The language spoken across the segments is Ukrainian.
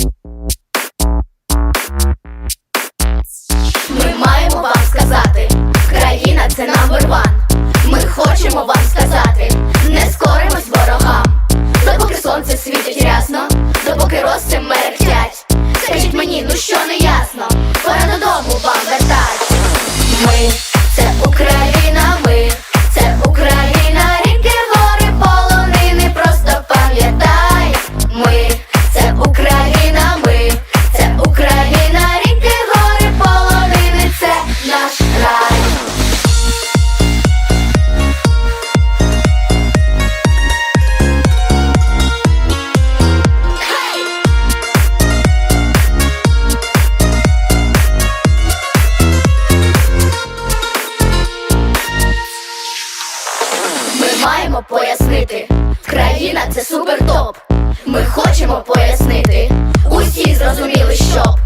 you хочемо пояснити. Країна це супертоп. Ми хочемо пояснити. Усі зрозуміли, що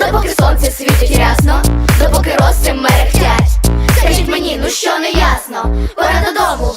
допоки сонце світить рясно, допоки роси мерехтять. Скажіть мені, ну що не ясно, пора додому.